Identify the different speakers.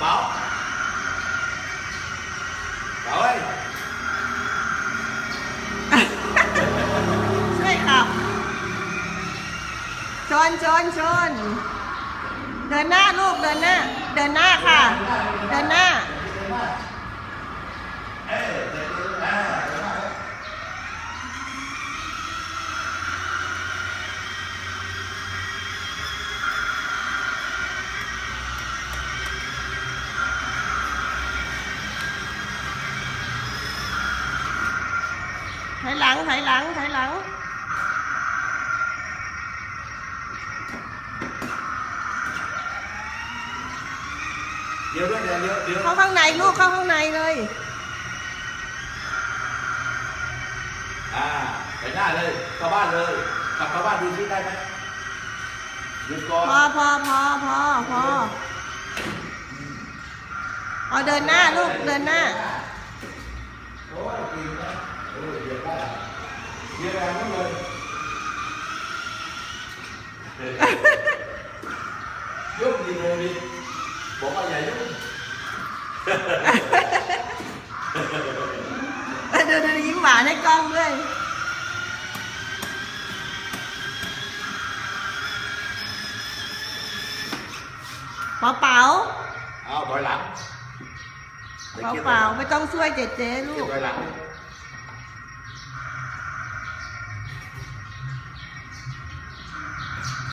Speaker 1: bảo bảo ơi
Speaker 2: ช่วยขับ ชนชนชน เดินหน้าลูกเดินหน้า เดินหน้าค่ะ เดินหน้า ถอยหลังถอยหลังถอยหลัง
Speaker 1: เดี๋ยวด้วยเดี๋ยวเดี๋ยวเดี๋ยว
Speaker 2: เข้าข้างในลูกเข้าข้างในเลย
Speaker 1: อ่าไปหน้าเลยเข้าบ้านเลยกลับเข้าบ้านดูซิได้ไหมหยุดก่อน
Speaker 2: พอพอพอพอพอเอาเดินหน้าลูกเดินหน้า
Speaker 1: Chia ra nó
Speaker 2: lên Giúp gì vô đi Bỏ qua giày giúp Đưa đưa những bà đấy con ơi Bỏ bảo Ờ, à, gọi
Speaker 1: bảo Bỏ bảo,
Speaker 2: mày
Speaker 1: tông xuôi trẻ trẻ luôn. Gọi
Speaker 2: lắm.